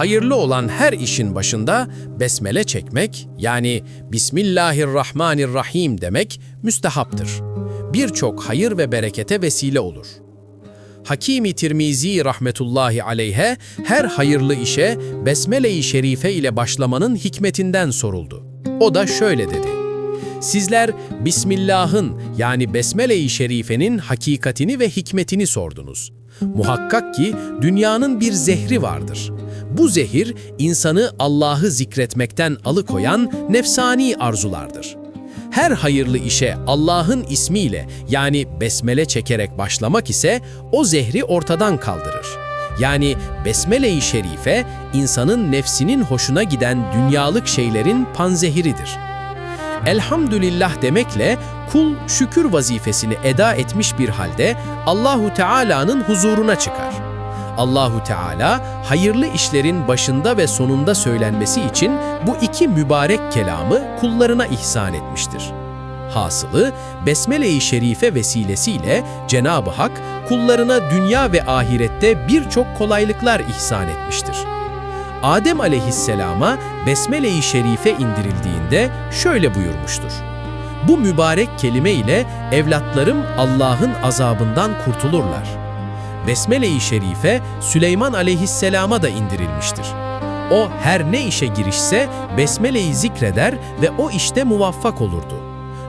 Hayırlı olan her işin başında besmele çekmek yani Bismillahirrahmanirrahim demek müstehaptır. Birçok hayır ve berekete vesile olur. Hakimi Tirmizi rahmetullahi aleyhe her hayırlı işe Besmele-i Şerife ile başlamanın hikmetinden soruldu. O da şöyle dedi. Sizler Bismillah'ın yani Besmele-i Şerife'nin hakikatini ve hikmetini sordunuz. Muhakkak ki dünyanın bir zehri vardır. Bu zehir insanı Allah'ı zikretmekten alıkoyan nefsani arzulardır. Her hayırlı işe Allah'ın ismiyle yani besmele çekerek başlamak ise o zehri ortadan kaldırır. Yani besmele-i şerife insanın nefsinin hoşuna giden dünyalık şeylerin panzehiridir. Elhamdülillah demekle kul şükür vazifesini eda etmiş bir halde Allahu Teala'nın huzuruna çıkar. Allahu Teala hayırlı işlerin başında ve sonunda söylenmesi için bu iki mübarek kelamı kullarına ihsan etmiştir. Hasılı Besmele-i Şerife vesilesiyle Cenab-ı Hak kullarına dünya ve ahirette birçok kolaylıklar ihsan etmiştir. Adem aleyhisselama Besmele-i Şerife indirildiğinde şöyle buyurmuştur. Bu mübarek kelime ile evlatlarım Allah'ın azabından kurtulurlar. Besmele-i Şerife Süleyman aleyhisselama da indirilmiştir. O her ne işe girişse Besmele'yi zikreder ve o işte muvaffak olurdu.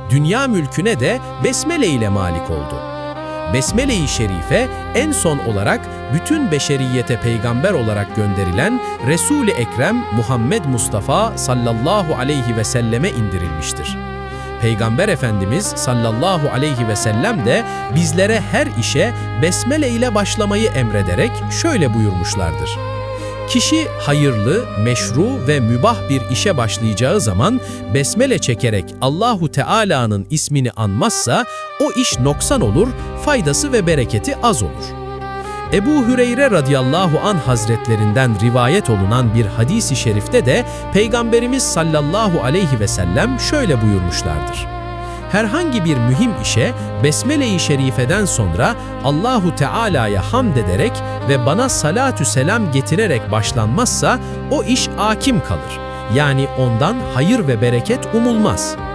Dünya mülküne de Besmele ile malik oldu. Besmele-i Şerife en son olarak bütün beşeriyete peygamber olarak gönderilen Resul-i Ekrem Muhammed Mustafa sallallahu aleyhi ve selleme indirilmiştir. Peygamber Efendimiz sallallahu aleyhi ve sellem de bizlere her işe besmele ile başlamayı emrederek şöyle buyurmuşlardır. Kişi hayırlı, meşru ve mübah bir işe başlayacağı zaman besmele çekerek Allahu Teala'nın ismini anmazsa o iş noksan olur, faydası ve bereketi az olur. Ebu Hüreyre radıyallahu an hazretlerinden rivayet olunan bir hadisi şerifte de Peygamberimiz sallallahu aleyhi ve sellem şöyle buyurmuşlardır. Herhangi bir mühim işe Besmele-i Şerife'den sonra Allahu Teala'ya hamd ederek ve bana salatü selam getirerek başlanmazsa o iş akim kalır. Yani ondan hayır ve bereket umulmaz.''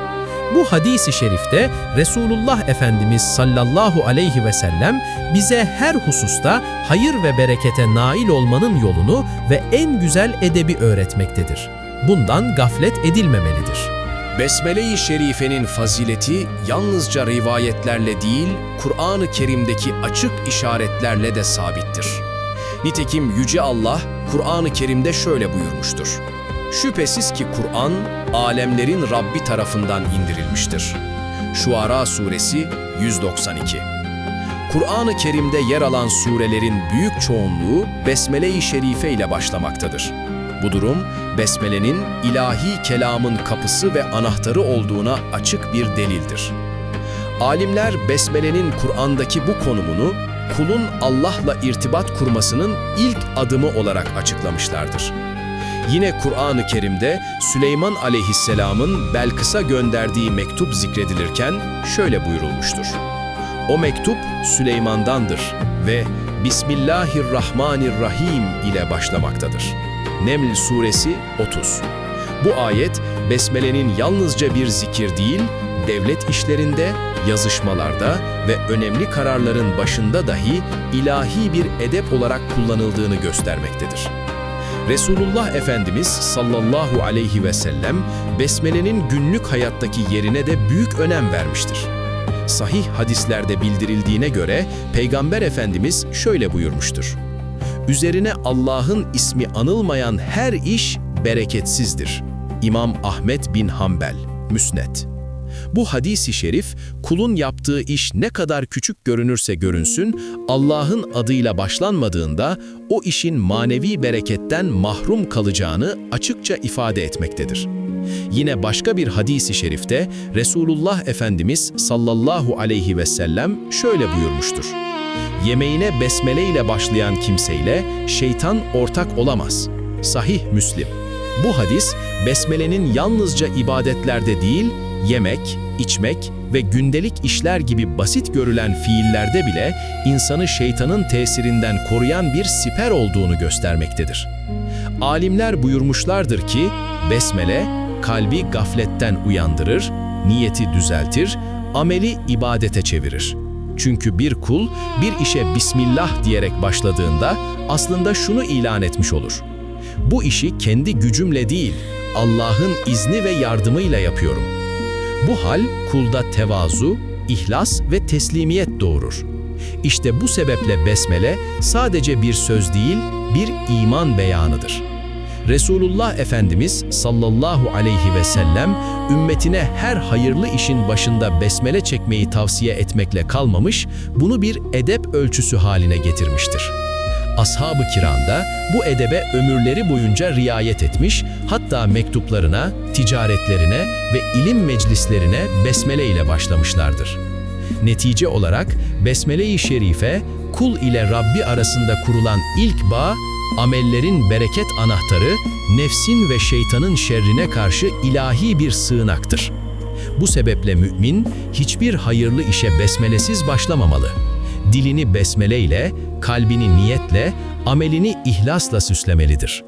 Bu hadisi şerifte Resulullah Efendimiz sallallahu aleyhi ve sellem bize her hususta hayır ve berekete nail olmanın yolunu ve en güzel edebi öğretmektedir. Bundan gaflet edilmemelidir. Besmele-i Şerife'nin fazileti yalnızca rivayetlerle değil, Kur'an-ı Kerim'deki açık işaretlerle de sabittir. Nitekim Yüce Allah, Kur'an-ı Kerim'de şöyle buyurmuştur. Şüphesiz ki Kur'an, alemlerin Rabbi tarafından indirilmiştir. Şuara Suresi 192 Kur'an-ı Kerim'de yer alan surelerin büyük çoğunluğu Besmele-i Şerife ile başlamaktadır. Bu durum, Besmele'nin ilahi kelamın kapısı ve anahtarı olduğuna açık bir delildir. Alimler Besmele'nin Kur'an'daki bu konumunu, kulun Allah'la irtibat kurmasının ilk adımı olarak açıklamışlardır. Yine Kur'an-ı Kerim'de Süleyman aleyhisselamın Belkıs'a gönderdiği mektup zikredilirken şöyle buyurulmuştur. O mektup Süleyman'dandır ve Bismillahirrahmanirrahim ile başlamaktadır. Neml Suresi 30 Bu ayet, Besmele'nin yalnızca bir zikir değil, devlet işlerinde, yazışmalarda ve önemli kararların başında dahi ilahi bir edep olarak kullanıldığını göstermektedir. Resulullah Efendimiz sallallahu aleyhi ve sellem besmelenin günlük hayattaki yerine de büyük önem vermiştir. Sahih hadislerde bildirildiğine göre Peygamber Efendimiz şöyle buyurmuştur. Üzerine Allah'ın ismi anılmayan her iş bereketsizdir. İmam Ahmet bin Hanbel, Müsned. Bu hadisi şerif, kulun yaptığı iş ne kadar küçük görünürse görünsün, Allah'ın adıyla başlanmadığında o işin manevi bereketten mahrum kalacağını açıkça ifade etmektedir. Yine başka bir hadisi şerifte Resulullah Efendimiz sallallahu aleyhi ve sellem şöyle buyurmuştur. Yemeğine besmele ile başlayan kimseyle şeytan ortak olamaz. Sahih Müslim. Bu hadis, besmelenin yalnızca ibadetlerde değil, yemek, içmek ve gündelik işler gibi basit görülen fiillerde bile insanı şeytanın tesirinden koruyan bir siper olduğunu göstermektedir. Alimler buyurmuşlardır ki, besmele kalbi gafletten uyandırır, niyeti düzeltir, ameli ibadete çevirir. Çünkü bir kul bir işe Bismillah diyerek başladığında aslında şunu ilan etmiş olur. Bu işi kendi gücümle değil, Allah'ın izni ve yardımıyla yapıyorum. Bu hal kulda tevazu, ihlas ve teslimiyet doğurur. İşte bu sebeple besmele sadece bir söz değil, bir iman beyanıdır. Resulullah Efendimiz sallallahu aleyhi ve sellem ümmetine her hayırlı işin başında besmele çekmeyi tavsiye etmekle kalmamış, bunu bir edep ölçüsü haline getirmiştir. Ashab-ı kiram da bu edebe ömürleri boyunca riayet etmiş, hatta mektuplarına, ticaretlerine ve ilim meclislerine besmele ile başlamışlardır. Netice olarak Besmele-i Şerife, kul ile Rabbi arasında kurulan ilk bağ, amellerin bereket anahtarı, nefsin ve şeytanın şerrine karşı ilahi bir sığınaktır. Bu sebeple mümin hiçbir hayırlı işe besmelesiz başlamamalı. Dilini besmele ile, kalbini niyetle, amelini ihlasla süslemelidir.